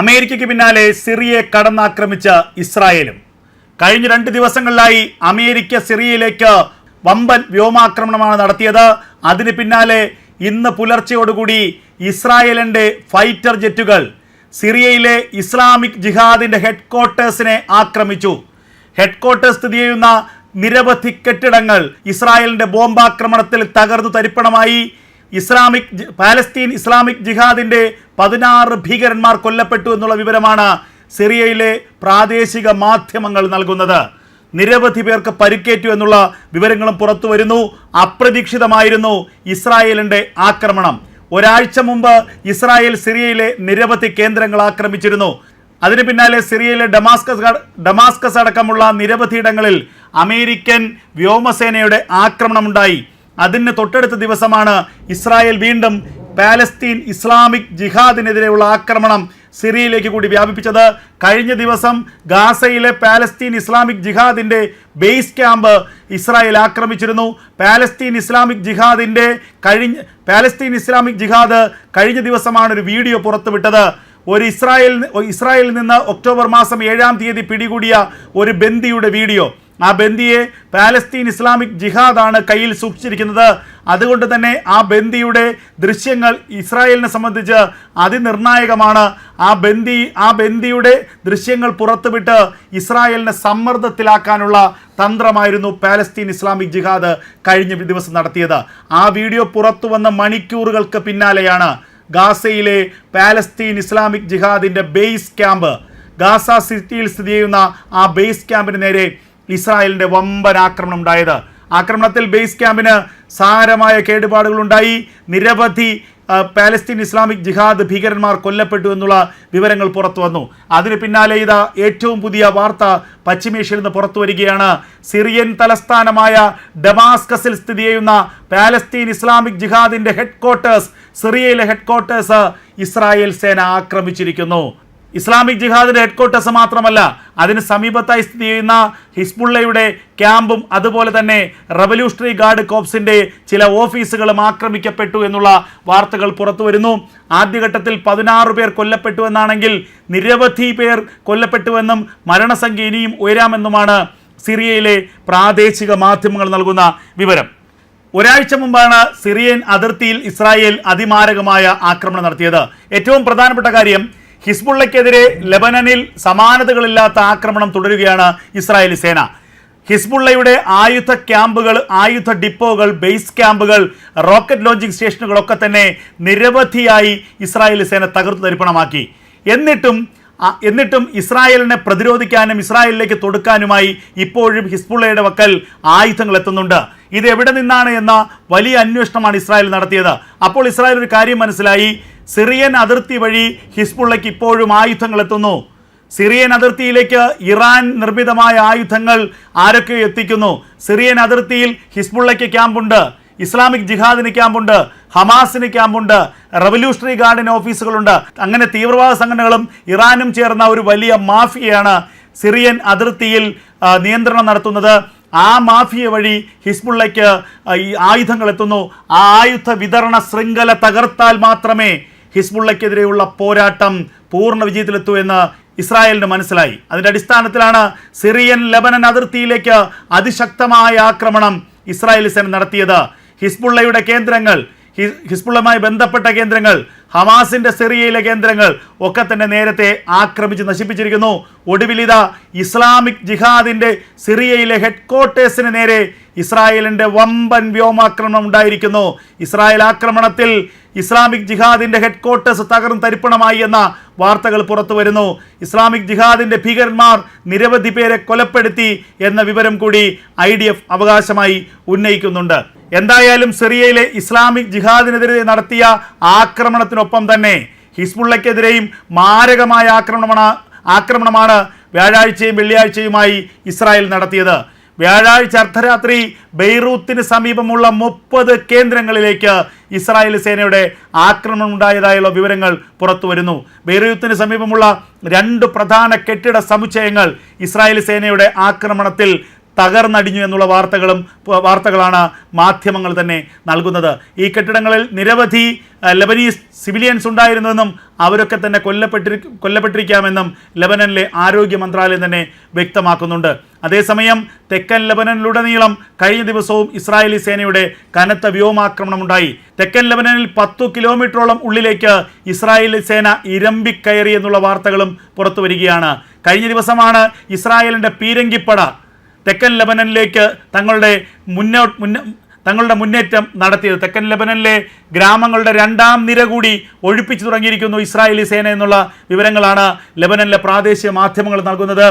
അമേരിക്കയ്ക്ക് പിന്നാലെ സിറിയയെ കടന്നാക്രമിച്ച ഇസ്രായേലും. കഴിഞ്ഞ രണ്ട് ദിവസങ്ങളിലായി അമേരിക്ക സിറിയയിലേക്ക് വമ്പൻ വ്യോമാക്രമണമാണ് നടത്തിയത്. അതിന് പിന്നാലെ ഇന്ന് പുലർച്ചയോടുകൂടി ഇസ്രായേലിന്റെ ഫൈറ്റർ ജെറ്റുകൾ സിറിയയിലെ ഇസ്ലാമിക് ജിഹാദിന്റെ ഹെഡ്ക്വാർട്ടേഴ്സിനെ ആക്രമിച്ചു. ഹെഡ്ക്വാർട്ടേഴ്സ് സ്ഥിതി ചെയ്യുന്ന നിരവധി കെട്ടിടങ്ങൾ ഇസ്രായേലിന്റെ ബോംബാക്രമണത്തിൽ തകർന്നു തരിപ്പണമായി. ഇസ്ലാമിക് പാലസ്തീൻ ഇസ്ലാമിക് ജിഹാദിന്റെ പതിനാറ് ഭീകരന്മാർ കൊല്ലപ്പെട്ടു എന്നുള്ള വിവരമാണ് സിറിയയിലെ പ്രാദേശിക മാധ്യമങ്ങൾ നൽകുന്നത്. നിരവധി പേർക്ക് പരിക്കേറ്റു എന്നുള്ള വിവരങ്ങളും പുറത്തു വരുന്നു. അപ്രതീക്ഷിതമായിരുന്നു ഇസ്രായേലിന്റെ ആക്രമണം. ഒരാഴ്ച മുമ്പ് ഇസ്രായേൽ സിറിയയിലെ നിരവധി കേന്ദ്രങ്ങൾ ആക്രമിച്ചിരുന്നു. അതിന് പിന്നാലെ സിറിയയിലെ ഡമാസ്കസ് ഡമാസ്കസ് അടക്കമുള്ള നിരവധി ഇടങ്ങളിൽ അമേരിക്കൻ വ്യോമസേനയുടെ ആക്രമണമുണ്ടായി. അതിന് തൊട്ടടുത്ത ദിവസമാണ് ഇസ്രായേൽ വീണ്ടും പാലസ്തീൻ ഇസ്ലാമിക് ജിഹാദിനെതിരെയുള്ള ആക്രമണം സിറിയയിലേക്ക് കൂടി വ്യാപിപ്പിച്ചത്. കഴിഞ്ഞ ദിവസം ഗാസയിലെ പാലസ്തീൻ ഇസ്ലാമിക് ജിഹാദിന്റെ ബേസ് ക്യാമ്പ് ഇസ്രായേൽ ആക്രമിച്ചിരുന്നു. പാലസ്തീൻ ഇസ്ലാമിക് ജിഹാദിന്റെ കഴിഞ്ഞ പാലസ്തീൻ ഇസ്ലാമിക് ജിഹാദ് കഴിഞ്ഞ ദിവസമാണ് ഒരു വീഡിയോ പുറത്തുവിട്ടത്. ഒരു ഇസ്രായേൽ ഇസ്രായേലിൽ നിന്ന് ഒക്ടോബർ മാസം ഏഴാം തീയതി പിടികൂടിയ ഒരു ബന്ദിയുടെ വീഡിയോ. ആ ബന്ദിയെ പാലസ്തീൻ ഇസ്ലാമിക് ജിഹാദാണ് കയ്യിൽ സൂക്ഷിച്ചിരിക്കുന്നത്. അതുകൊണ്ട് തന്നെ ആ ബന്ദിയുടെ ദൃശ്യങ്ങൾ ഇസ്രായേലിനെ സംബന്ധിച്ച് അതിനിർണായകമാണ്. ആ ബന്ദി ആ ബന്ദിയുടെ ദൃശ്യങ്ങൾ പുറത്തുവിട്ട് ഇസ്രായേലിനെ സമ്മർദ്ദത്തിലാക്കാനുള്ള തന്ത്രമായിരുന്നു പാലസ്തീൻ ഇസ്ലാമിക് ജിഹാദ് കഴിഞ്ഞ ദിവസം നടത്തിയത്. ആ വീഡിയോ പുറത്തു വന്ന മണിക്കൂറുകൾക്ക് പിന്നാലെയാണ് ഗാസയിലെ പാലസ്തീൻ ഇസ്ലാമിക് ജിഹാദിന്റെ ബേസ് ക്യാമ്പ്. ഗാസ സിറ്റിയിൽ സ്ഥിതി ചെയ്യുന്ന ആ ബേസ് ക്യാമ്പിന് നേരെ ഇസ്രായേലിന്റെ വമ്പൻ ആക്രമണം ഉണ്ടായത്. ആക്രമണത്തിൽ ബേസ് ക്യാമ്പിന് സാരമായ കേടുപാടുകൾ ഉണ്ടായി നിരവധി പാലസ്തീൻ ഇസ്ലാമിക് ജിഹാദ് ഭീകരന്മാർ കൊല്ലപ്പെട്ടു എന്നുള്ള വിവരങ്ങൾ പുറത്തു വന്നു. അതിന് പിന്നാലെ ഇതാ ഏറ്റവും പുതിയ വാർത്ത പശ്ചിമേഷ്യയിൽ നിന്ന് പുറത്തു വരികയാണ്. സിറിയൻ തലസ്ഥാനമായ ഡമാസ്കസിൽ സ്ഥിതി ചെയ്യുന്ന പാലസ്തീൻ ഇസ്ലാമിക് ജിഹാദിന്റെ ഹെഡ്ക്വാർട്ടേഴ്സ് സിറിയയിലെ ഹെഡ് ക്വാർട്ടേഴ്സ് ഇസ്രായേൽ സേന ആക്രമിച്ചിരിക്കുന്നു. ഇസ്ലാമിക് ജിഹാദിന്റെ ഹെഡ്ക്വാർട്ടേഴ്സ് മാത്രമല്ല അതിന് സമീപത്തായി സ്ഥിതി ചെയ്യുന്ന ഹിസ്ബുള്ളയുടെ ക്യാമ്പും അതുപോലെ തന്നെ റവല്യൂഷണറി ഗാർഡ് കോപ്സിന്റെ ചില ഓഫീസുകളും ആക്രമിക്കപ്പെട്ടു എന്നുള്ള വാർത്തകൾ പുറത്തു വരുന്നു. ആദ്യഘട്ടത്തിൽ പതിനാറ് പേർ കൊല്ലപ്പെട്ടു എന്നാണെങ്കിൽ നിരവധി പേർ കൊല്ലപ്പെട്ടുവെന്നും മരണസംഖ്യ ഇനിയും ഉയരാമെന്നുമാണ് സിറിയയിലെ പ്രാദേശിക മാധ്യമങ്ങൾ നൽകുന്ന വിവരം. ഒരാഴ്ച മുമ്പാണ് സിറിയൻ അതിർത്തിയിൽ ഇസ്രായേൽ അതിമാരകമായ ആക്രമണം നടത്തിയത്. ഏറ്റവും പ്രധാനപ്പെട്ട കാര്യം ഹിസ്ബുള്ളയ്ക്കെതിരെ ലെബനനിൽ സമാനതകളില്ലാത്ത ആക്രമണം തുടരുകയാണ് ഇസ്രായേലി സേന. ഹിസ്ബുള്ളയുടെ ആയുധ ക്യാമ്പുകൾ ആയുധ ഡിപ്പോകൾ ബേസ് ക്യാമ്പുകൾ റോക്കറ്റ് ലോഞ്ചിങ് സ്റ്റേഷനുകളൊക്കെ തന്നെ നിരവധിയായി ഇസ്രായേലി സേന തകർത്തു തരിപ്പണമാക്കി. എന്നിട്ടും എന്നിട്ടും ഇസ്രായേലിനെ പ്രതിരോധിക്കാനും ഇസ്രായേലിലേക്ക് തൊടുക്കാനുമായി ഇപ്പോഴും ഹിസ്ബുള്ളയുടെ വക്കൽ ആയുധങ്ങൾ എത്തുന്നുണ്ട്. ഇത് എവിടെ നിന്നാണ് എന്ന വലിയ അന്വേഷണമാണ് ഇസ്രായേൽ നടത്തിയത്. അപ്പോൾ ഇസ്രായേൽ ഒരു കാര്യം മനസ്സിലായി. സിറിയൻ അതിർത്തി വഴി ഹിസ്ബുള്ളയ്ക്ക് ഇപ്പോഴും ആയുധങ്ങൾ എത്തുന്നു. സിറിയൻ അതിർത്തിയിലേക്ക് ഇറാൻ നിർമ്മിതമായ ആയുധങ്ങൾ ആരൊക്കെ എത്തിക്കുന്നു? സിറിയൻ അതിർത്തിയിൽ ഹിസ്ബുള്ളയ്ക്ക് ക്യാമ്പുണ്ട് ഇസ്ലാമിക് ജിഹാദിന് ക്യാമ്പുണ്ട് ഹമാസിന് ക്യാമ്പുണ്ട് റവല്യൂഷണറി ഗാർഡിന് ഓഫീസുകളുണ്ട്. അങ്ങനെ തീവ്രവാദ സംഘടനകളും ഇറാനും ചേർന്ന ഒരു വലിയ മാഫിയയാണ് സിറിയൻ അതിർത്തിയിൽ നിയന്ത്രണം നടത്തുന്നത്. ആ മാഫിയ വഴി ഹിസ്ബുള്ളയ്ക്ക് ആയുധങ്ങൾ എത്തുന്നു. ആ ആയുധ വിതരണ ശൃംഖല തകർത്താൽ മാത്രമേ ഹിസ്ബുള്ളയ്ക്കെതിരെയുള്ള പോരാട്ടം പൂർണ വിജയത്തിലെത്തുമെന്ന് ഇസ്രായേലിന് മനസ്സിലായി. അതിന്റെ അടിസ്ഥാനത്തിലാണ് സിറിയൻ ലബനൻ അതിർത്തിയിലേക്ക് അതിശക്തമായ ആക്രമണം ഇസ്രായേൽ സേന നടത്തിയത്. ഹിസ്ബുള്ളയുടെ കേന്ദ്രങ്ങൾ ഹി- ഹിസ്ബുള്ളയുമായി ബന്ധപ്പെട്ട കേന്ദ്രങ്ങൾ ഹമാസിന്റെ സിറിയയിലെ കേന്ദ്രങ്ങൾ ഒക്കെ തന്നെ നേരത്തെ ആക്രമിച്ച് നശിപ്പിച്ചിരിക്കുന്നു. ഒടുവിലിത ഇസ്ലാമിക് ജിഹാദിന്റെ സിറിയയിലെ ഹെഡ്ക്വാർട്ടേഴ്സിന് നേരെ ഇസ്രായേലിന്റെ വമ്പൻ വ്യോമാക്രമണം ഉണ്ടായിരിക്കുന്നു. ഇസ്രായേൽ ആക്രമണത്തിൽ ഇസ്ലാമിക് ജിഹാദിന്റെ ഹെഡ്ക്വാർട്ടേഴ്സ് തകർന്ന് തരിപ്പണമായി എന്ന വാർത്തകൾ പുറത്തു വരുന്നു. ഇസ്ലാമിക് ജിഹാദിന്റെ ഭീകരന്മാർ നിരവധി പേരെ കൊലപ്പെടുത്തി എന്ന വിവരം കൂടി ഐ അവകാശമായി ഉന്നയിക്കുന്നുണ്ട്. എന്തായാലും സിറിയയിലെ ഇസ്ലാമിക് ജിഹാദിനെതിരെ നടത്തിയ ആക്രമണത്തിനൊപ്പം തന്നെ ഹിസ്ബുള്ളയ്ക്കെതിരെയും മാരകമായ ആക്രമണമാണ് ആക്രമണമാണ് വ്യാഴാഴ്ചയും വെള്ളിയാഴ്ചയുമായി ഇസ്രായേൽ നടത്തിയത്. വ്യാഴാഴ്ച അർദ്ധരാത്രി ബെയ്റൂത്തിന് സമീപമുള്ള മുപ്പത് കേന്ദ്രങ്ങളിലേക്ക് ഇസ്രായേൽ സേനയുടെ ആക്രമണം ഉണ്ടായതായുള്ള വിവരങ്ങൾ പുറത്തു വരുന്നു ബെയ്റൂത്തിന് സമീപമുള്ള രണ്ട് പ്രധാന കെട്ടിട സമുച്ചയങ്ങൾ ഇസ്രായേൽ സേനയുടെ ആക്രമണത്തിൽ തകർന്നടിഞ്ഞു എന്നുള്ള വാർത്തകളും വാർത്തകളാണ് മാധ്യമങ്ങൾ തന്നെ നൽകുന്നത്. ഈ കെട്ടിടങ്ങളിൽ നിരവധി ലെബനീസ് സിവിലിയൻസ് ഉണ്ടായിരുന്നുവെന്നും അവരൊക്കെ തന്നെ കൊല്ലപ്പെട്ടി കൊല്ലപ്പെട്ടിരിക്കാമെന്നും ലെബനനിലെ ആരോഗ്യ മന്ത്രാലയം തന്നെ വ്യക്തമാക്കുന്നുണ്ട്. അതേസമയം തെക്കൻ ലബനനിലുടനീളം കഴിഞ്ഞ ദിവസവും ഇസ്രായേലി സേനയുടെ കനത്ത വ്യോമാക്രമണമുണ്ടായി. തെക്കൻ ലെബനനിൽ പത്തു കിലോമീറ്ററോളം ഉള്ളിലേക്ക് ഇസ്രായേലി സേന ഇരമ്പിക്കയറി എന്നുള്ള വാർത്തകളും പുറത്തു വരികയാണ് കഴിഞ്ഞ ദിവസമാണ് ഇസ്രായേലിന്റെ പീരങ്കിപ്പട തെക്കൻ ലബനനിലേക്ക് തങ്ങളുടെ മുന്നോ മുന്ന തങ്ങളുടെ മുന്നേറ്റം നടത്തിയത്. തെക്കൻ ലബനനിലെ ഗ്രാമങ്ങളുടെ രണ്ടാം നിര കൂടി ഒഴിപ്പിച്ചു തുടങ്ങിയിരിക്കുന്നു ഇസ്രായേലി സേന എന്നുള്ള വിവരങ്ങളാണ് ലബനനിലെ പ്രാദേശിക മാധ്യമങ്ങൾ നൽകുന്നത്.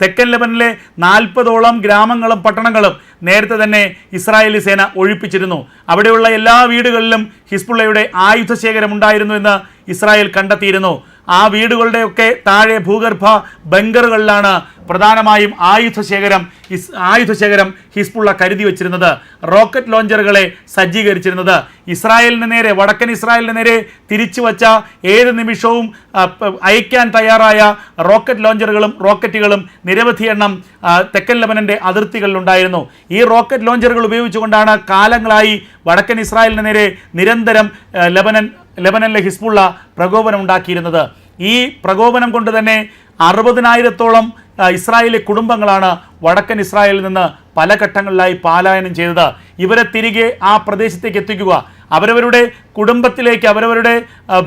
തെക്കൻ ലബനിലെ നാൽപ്പതോളം ഗ്രാമങ്ങളും പട്ടണങ്ങളും നേരത്തെ തന്നെ ഇസ്രായേലി സേന ഒഴിപ്പിച്ചിരുന്നു. അവിടെയുള്ള എല്ലാ വീടുകളിലും ഹിസ്ബുള്ളയുടെ ആയുധശേഖരം ഉണ്ടായിരുന്നു എന്ന് ഇസ്രായേൽ കണ്ടെത്തിയിരുന്നു. ആ വീടുകളുടെയൊക്കെ താഴെ ഭൂഗർഭ ബങ്കറുകളിലാണ് പ്രധാനമായും ആയുധശേഖരം ആയുധ ആയുധശേഖരം ഹിസ്ബുള്ള കരുതി വച്ചിരുന്നത്. റോക്കറ്റ് ലോഞ്ചറുകളെ സജ്ജീകരിച്ചിരുന്നത്. ഇസ്രായേലിന് നേരെ വടക്കൻ ഇസ്രായേലിന് നേരെ തിരിച്ചു വച്ച ഏത് നിമിഷവും അയക്കാൻ തയ്യാറായ റോക്കറ്റ് ലോഞ്ചറുകളും റോക്കറ്റുകളും നിരവധി എണ്ണം തെക്കൻ ലബനന്റെ അതിർത്തികളിലുണ്ടായിരുന്നു. ഈ റോക്കറ്റ് ലോഞ്ചറുകൾ ഉപയോഗിച്ചുകൊണ്ടാണ് കാലങ്ങളായി വടക്കൻ ഇസ്രായേലിന് നേരെ നിരന്തരം ലബനൻ ലബനനിലെ ഹിസ്ബുള്ള പ്രകോപനം ഉണ്ടാക്കിയിരുന്നത്. ഈ പ്രകോപനം കൊണ്ട് തന്നെ അറുപതിനായിരത്തോളം ഇസ്രായേലി കുടുംബങ്ങളാണ് വടക്കൻ ഇസ്രായേലിൽ നിന്ന് പല ഘട്ടങ്ങളിലായി പാലായനം ചെയ്തത്. ഇവരെ തിരികെ ആ പ്രദേശത്തേക്ക് എത്തിക്കുക. അവരവരുടെ കുടുംബത്തിലേക്ക് അവരവരുടെ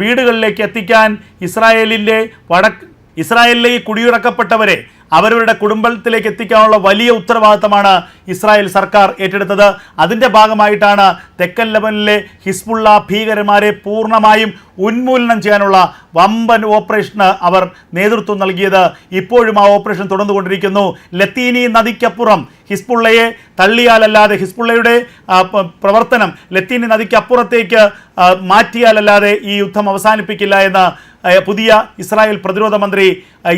വീടുകളിലേക്ക് എത്തിക്കാൻ ഇസ്രായേലിന്റെ വടക്ക് ഇസ്രായേലിലെ ഈ കുടിയിറക്കപ്പെട്ടവരെ അവരവരുടെ കുടുംബത്തിലേക്ക് എത്തിക്കാനുള്ള വലിയ ഉത്തരവാദിത്തമാണ് ഇസ്രായേൽ സർക്കാർ ഏറ്റെടുത്തത്. അതിന്റെ ഭാഗമായിട്ടാണ് തെക്കൻ ലബനിലെ ഹിസ്ബുള്ള ഭീകരന്മാരെ പൂർണമായും ഉന്മൂലനം ചെയ്യാനുള്ള വമ്പൻ ഓപ്പറേഷന് അവർ നേതൃത്വം നൽകിയത്. ഇപ്പോഴും ആ ഓപ്പറേഷൻ തുടർന്നുകൊണ്ടിരിക്കുന്നു. ലത്തീനി നദിക്കപ്പുറം ഹിസ്ബുള്ളയെ തള്ളിയാലല്ലാതെ ഹിസ്ബുള്ളയുടെ പ്രവർത്തനം ലത്തീനി നദിക്കപ്പുറത്തേക്ക് മാറ്റിയാലല്ലാതെ ഈ യുദ്ധം അവസാനിപ്പിക്കില്ല എന്ന് പുതിയ ഇസ്രായേൽ പ്രതിരോധ മന്ത്രി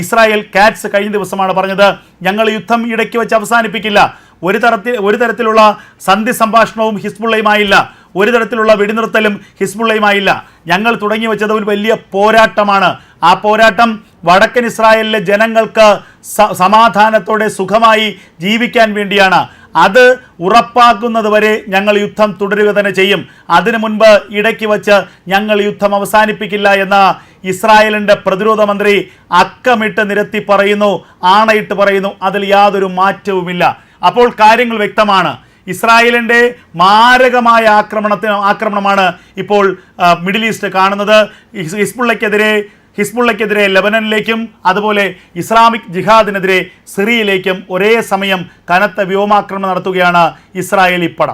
ഇസ്രായേൽ കാറ്റ്സ് കഴിഞ്ഞ ദിവസമാണ് പറഞ്ഞത് ഞങ്ങൾ യുദ്ധം ഇടയ്ക്ക് വെച്ച് അവസാനിപ്പിക്കില്ല. ഒരു തരത്തിൽ ഒരു തരത്തിലുള്ള സന്ധി സംഭാഷണവും ഹിസ്ബുള്ളയുമായില്ല. ഒരു തരത്തിലുള്ള വെടിനിർത്തലും ഹിസ്ബുള്ളയുമായില്ല. ഞങ്ങൾ തുടങ്ങി വെച്ചത് ഒരു വലിയ പോരാട്ടമാണ്. ആ പോരാട്ടം വടക്കൻ ഇസ്രായേലിലെ ജനങ്ങൾക്ക് സമാധാനത്തോടെ സുഖമായി ജീവിക്കാൻ വേണ്ടിയാണ്. അത് ഉറപ്പാക്കുന്നത് വരെ ഞങ്ങൾ യുദ്ധം തുടരുക തന്നെ ചെയ്യും. അതിനു മുൻപ് ഇടയ്ക്ക് വച്ച് ഞങ്ങൾ യുദ്ധം അവസാനിപ്പിക്കില്ല എന്ന ഇസ്രായേലിന്റെ പ്രതിരോധ മന്ത്രി അക്കമിട്ട് നിരത്തി പറയുന്നു ആണയിട്ട് പറയുന്നു അതിൽ യാതൊരു മാറ്റവുമില്ല. അപ്പോൾ കാര്യങ്ങൾ വ്യക്തമാണ്. ഇസ്രായേലിന്റെ മാരകമായ ആക്രമണത്തിന് ആക്രമണമാണ് ഇപ്പോൾ മിഡിൽ ഈസ്റ്റ് കാണുന്നത്. ഹിസ്- ഹിസ്ബുള്ളയ്ക്കെതിരെ ഹിസ്ബുള്ളയ്ക്കെതിരെ ലബനനിലേക്കും അതുപോലെ ഇസ്ലാമിക് ജിഹാദിനെതിരെ സിറിയയിലേക്കും ഒരേ സമയം കനത്ത വ്യോമാക്രമണം നടത്തുകയാണ് ഇസ്രായേൽ പട.